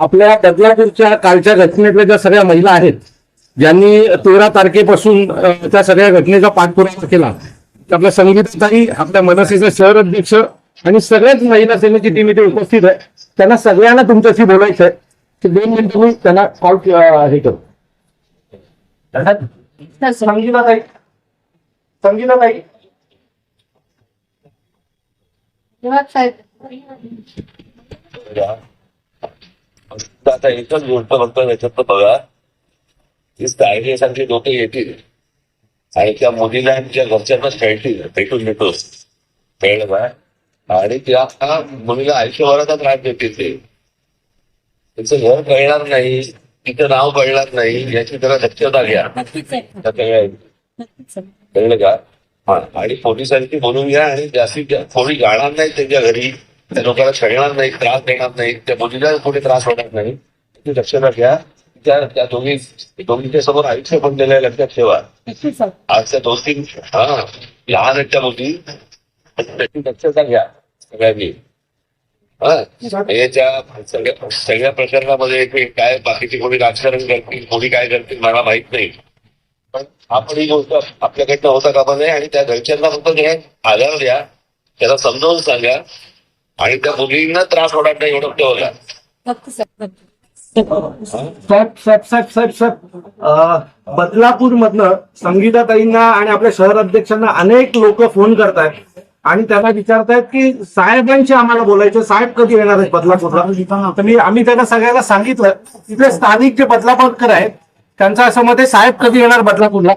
आपल्या बदलापूरच्या कालच्या घटनेतल्या ज्या सगळ्या महिला आहेत ज्यांनी तेरा तारखेपासून त्या सगळ्या घटनेचा पाठपुरावा केला. आपल्या संगीताताई आपल्या मनसेचे शहर अध्यक्ष आणि सगळ्याच महिला सेनेची टीम इथे उपस्थित आहे. त्यांना सगळ्यांना तुमच्याशी बोलायचं आहे. की दोन मिनिटं मी त्यांना कॉल हे करू. संगीताताई. संगीताताई. आता एकच गोष्ट फक्त त्याच्यात बघा. की कायदेसारखे लोक येतील. आणि त्या मुलीला तिच्या घरच्यांना खेळतील. भेटून कळलं का? आणि त्या मुलीला आयुष्यभराचा त्रास देतील ते. तिचं घर कळणार नाही. तिचं नाव कळणार नाही. याची जरा दक्षता घ्या. त्या कळलं का? हा. आणि पोलिसांची बोलून घ्या आणि जास्तीत जास्त कोणी जाणार नाही त्यांच्या घरी. त्या लोकांना छळणार नाही त्रास देणार नाही त्या मुलीला कुठे त्रास होणार नाही याची दक्षता घ्या. त्या त्या दोघी दोघींच्या समोर आयुष्य पण दिलंय लक्षात ठेवा. आज त्या दोन तीन हा लहान आहेत त्या मुली. त्याची दक्षता घ्या सगळ्यांनी. हा हे त्या सगळ्या सगळ्या प्रकरणामध्ये काय बाकीचे कोणी राजकारण करतील कोणी काय करतील मला माहीत नाही. पण आपण ही गोष्ट आपल्याकडनं होता कामा नये आणि त्या घरच्यांना फक्त आधार द्या त्याला समजावून सांगा. आणि त्या मुलींना त्रास होणार नाही एवढं ठेवला साहेब साहेब साहेब साहेब साहेब बदलापूर मधनं संगीताताईंना आणि आपल्या शहर अध्यक्षांना अनेक लोक फोन करतायत आणि त्यांना विचारतायत की साहेबांशी आम्हाला बोलायचं साहेब कधी येणार आहेत बदलापूरला? तर मी आम्ही त्यांना सगळ्यांना सांगितलं तिथले स्थानिक जे बदलापूरकर आहेत त्यांचं असं मत आहे साहेब कधी येणार बदलापूरला?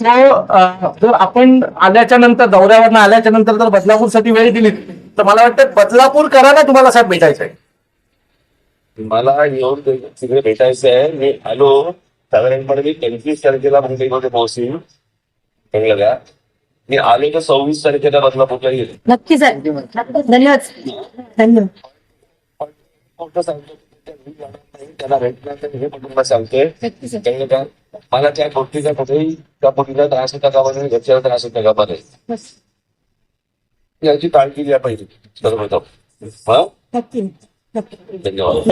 तो अं, जर आपण आल्याच्यानंतर दौऱ्यावरनं आल्याच्यानंतर जर बदलापूरसाठी वेळ दिली तर मला वाटतं बदलापूर करायला तुम्हाला साहेब भेटायचं आहे. मला येऊन ते- तिकडे भेटायचं आहे. मी आलो. साधारणपणे मी पंचवीस तारखेला मुंबईमध्ये पोहोचीन. कळलं का मी आलो तर सव्वीस तारखेला बदलापूरला येईल. नक्की साहेब धन्यवाद. धन्यवाद. कोणतं सांगतो. त्या घरी जाणार नाही, त्याला भेटणार नाही, हे पण तुम्हाला सांगतोय. नक्की साहेब कळलं का मला त्या गोष्टीचा कुठेही त्या मुलीला त्रास होता नाही घरच्याला त्रास होता नाही बस. याची काळजी घ्या पाहिजे सर्वप्रथम हा? नक्की. धन्यवाद.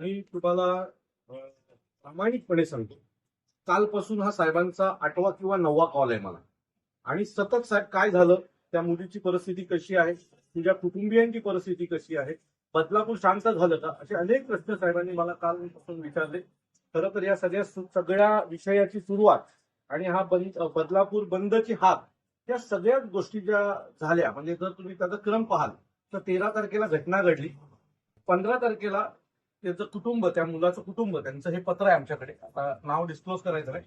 मी तुम्हाला प्रामाणिकपणे सांगतो. कालपासून हा साहेबांचा आठवा किंवा नववा कॉल आहे मला. आणि सतत साहेब काय झालं? त्या मुलीची परिस्थिती कशी आहे? तुझ्या कुटुंबियांची परिस्थिती कशी आहे? बदलापूर शांत झालं का? असे अनेक प्रश्न साहेबांनी मला कालपासून विचारले. खरं तर या सगळ्या सगळ्या विषयाची सुरुवात आणि हा बंद बदलापूर बंदची हात या सगळ्याच गोष्टी ज्या झाल्या म्हणजे जर तुम्ही त्याचा क्रम पाहाल तर तेरा तारखेला घटना घडली. पंधरा तारखेला त्याचं कुटुंब त्या मुलाचं कुटुंब त्यांचं हे पत्र आहे आमच्याकडे. आता नाव डिस्क्लोज करायचं नाही.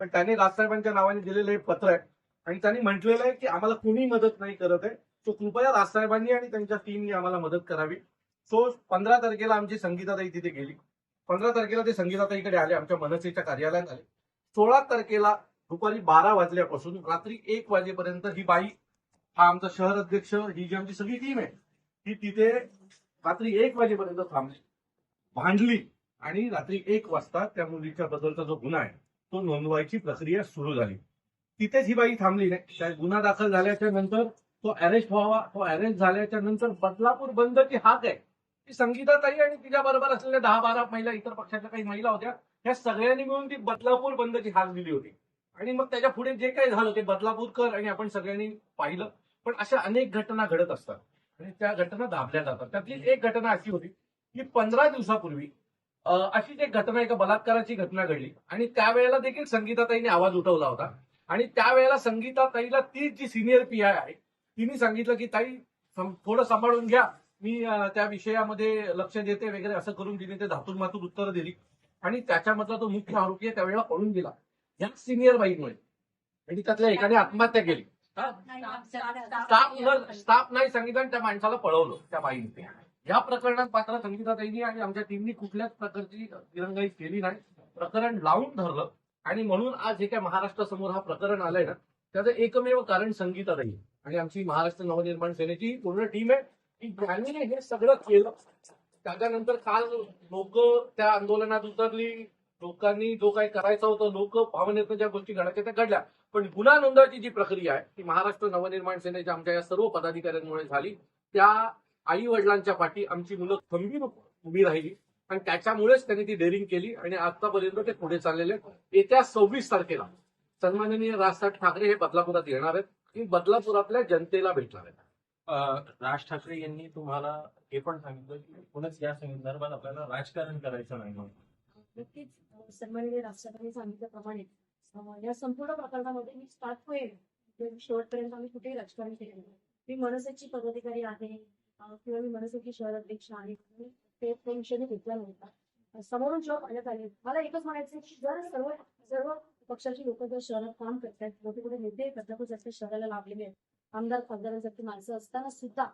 पण त्याने राजसाहेबांच्या नावाने दिलेलं हे पत्र आहे. आणि त्यांनी म्हटलेलं आहे की आम्हाला कोणी मदत नाही करत आहे. सो कृपया राजसाहेबांनी आणि त्यांच्या टीमने आम्हाला मदत करावी. सो पंधरा तारखेला आमची संगीताताई तिथे गेली. पंधरा तारखेला ते संगीताताईकडे आले आमच्या मनसेच्या कार्यालयात आले. सोळा तारखेला दुपारी बारा वाजल्यापासून रात्री एक वाजेपर्यंत ही बाई हा आमचा शहर अध्यक्ष ही जी आमची सगळी टीम आहे ती तिथे रात्री एक वाजेपर्यंत थांबली भांडली आणि रात्री एक वाजता त्या मुलीच्या बद्दलचा जो गुन्हा आहे तो नोंदवायची प्रक्रिया सुरू झाली. तिथेच ही बाई थांबली नाही. त्या गुन्हा दाखल झाल्याच्यानंतर तो अरेस्ट व्हावा तो अरेस्ट झाल्याच्यानंतर बदलापूर बंदची हाक आहे. संगीताताई आणि तिच्या बरोबर असलेल्या दहा बारा महिला इतर पक्षाच्या काही महिला होत्या या सगळ्यांनी मिळून ती बदलापूर बंदची हाक दिली होती. आणि मग त्याच्या पुढे जे काही झालं ते बदलापूरकर आणि आपण सगळ्यांनी पाहिलं. पण अशा अनेक घटना घडत असतात आणि त्या घटना दाबल्या जातात. त्यातली एक घटना अशी होती की पंधरा दिवसापूर्वी अशीच एक घटना एका बलात्काराची घटना घडली आणि त्यावेळेला देखील संगीताताईने आवाज उठवला होता. आणि त्यावेळेला संगीताताईला तीच जी सिनियर पी आय आहे तिने सांगितलं की ताई थोडं सांभाळून घ्या. मी त्या विषयामध्ये लक्ष देते वगैरे असं करून तिने ते धातून मातून उत्तरं दिली. आणि त्याच्यामधला तो मुख्य आरोपी आहे त्यावेळेला पळून गेला. या सिनियर बाईमुळे. आणि त्यातल्या एकाने आत्महत्या केली. स्टाफ नाही सांगितलं आणि त्या माणसाला पळवलं त्या बाईने. या प्रकरणात मात्र संगीताताईंनी आणि आमच्या टीमनी कुठल्याच प्रकारची दिरंगाई केली नाही. प्रकरण लावून धरलं. आणि म्हणून आज जे काय महाराष्ट्र समोर हा प्रकरण आलंय ना त्याचं एकमेव कारण संगीताताई. आणि आमची महाराष्ट्र नवनिर्माण सेनेची पूर्ण टीम आहे. की हे सगळं केलं. त्याच्यानंतर काल लोक त्या आंदोलनात उतरली. लोकांनी जो काही करायचं होतं लोक भावनेतून ज्या गोष्टी घडायच्या त्या घडल्या. पण गुन्हा नोंदवायची जी प्रक्रिया आहे ती महाराष्ट्र नवनिर्माण सेनेच्या आमच्या या सर्व पदाधिकाऱ्यांमुळे झाली. त्या आई वडिलांच्या पाठी आमची मुलं खंबीर उभी राहिली आणि त्याच्यामुळेच त्यांनी ती डेअरिंग केली आणि आतापर्यंत ते पुढे चाललेले येत्या सव्वीस तारखेला सन्माननीय राजसाहेब ठाकरे हे बदलापुरात येणार आहेत. आणि बदलापुरातल्या जनतेला भेटणार आहेत राज ठाकरे यांनी तुम्हाला हे पण सांगितलं की एकूणच या संदर्भात आपल्याला राजकारण करायचं नाही म्हणून. नक्कीच. सन्माननीय राष्ट्रपती सांगितल्याप्रमाणे या संपूर्ण प्रकरणामध्ये मी स्टार्ट होईल. म्हणजे शेवटपर्यंत आम्ही कुठेही राजकारण केलेलं नाही. मी मनसेची पदाधिकारी आहे किंवा मी मनसेची शहर अध्यक्ष आहे ते विषयाने घेतला नव्हता. समोरून जेव्हा पाहण्यात आले मला एकच म्हणायचं आहे की जर सर्व सर्व पक्षाची लोक जर शहरात काम करतात मोठे मोठे नेते जास्त शहराला लाभलेले आहेत आमदार खासदारांसारखी माणसं असताना सुद्धा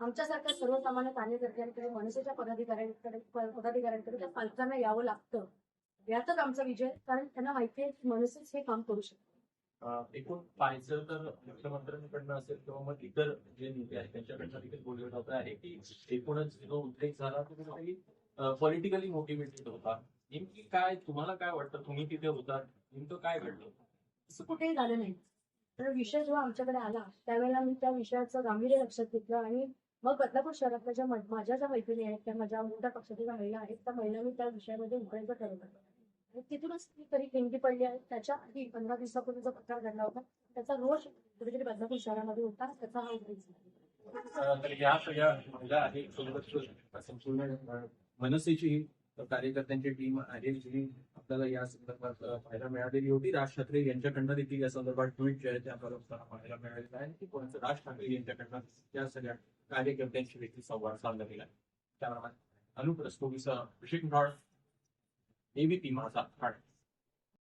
आमच्यासारख्या सर्वसामान्य कार्यकर्त्यांकडे मनसेच्या पदाधिकाऱ्यांकडे पदाधिकाऱ्यांकडे त्या पालकांना यावं लागतं. यातच आमचा विजय कारण त्यांना माहिती आहे की मनसेच हे काम करू शकतो. एकूण पाहायचं तर मुख्यमंत्र्यांकडनं असेल किंवा मग इतर जे नेते आहेत त्यांच्याकडनं देखील बोललं जात आहे की एकूणच जो उद्रेक झाला तो कुठेतरी पॉलिटिकली मोटिवेटेड होता. नेमकी काय तुम्हाला काय वाटतं? तुम्ही तिथे होता नेमकं काय घडलं? असं कुठेही झालं नाही. तर विषय जेव्हा आमच्याकडे आला त्यावेळेला मी त्या विषयाचं गांभीर्य लक्षात घेतलं आणि मग बदलापूर शहरातल्या ज्या माझ्या ज्या मैत्रिणी आहेत त्या माझ्या मोठ्या पक्षातील महिला आहेत त्या महिला मी त्या विषयामध्ये उघडायचं ठरवलं आणि तिथूनच मी तरी खिंडी पडली आहे. त्याच्या आधी पंधरा दिवसापूर्वी जो प्रकार घडला होता त्याचा रोज कुठेतरी बदलापूर शहरामध्ये होता त्याचा हा तर या सगळ्या महिला आहेत सोबत संपूर्ण मनसेची कार्यकर्त्यांची टीम आहे जी आपल्याला या संदर्भात पाहायला मिळालेली होती. राज ठाकरे यांच्याकडनं देखील या संदर्भात ट्विट जे आहे ते आपल्याला पाहायला मिळालेलं आहे की कोणाचं राज ठाकरे यांच्याकडनं या सगळ्या कार्यकर्त्यांशी देखील संवाद साधला गेला त्याप्रमाणे अनुप्रस्तोगीचा अभिषेक नॉड एबीपी माझा ठाणे.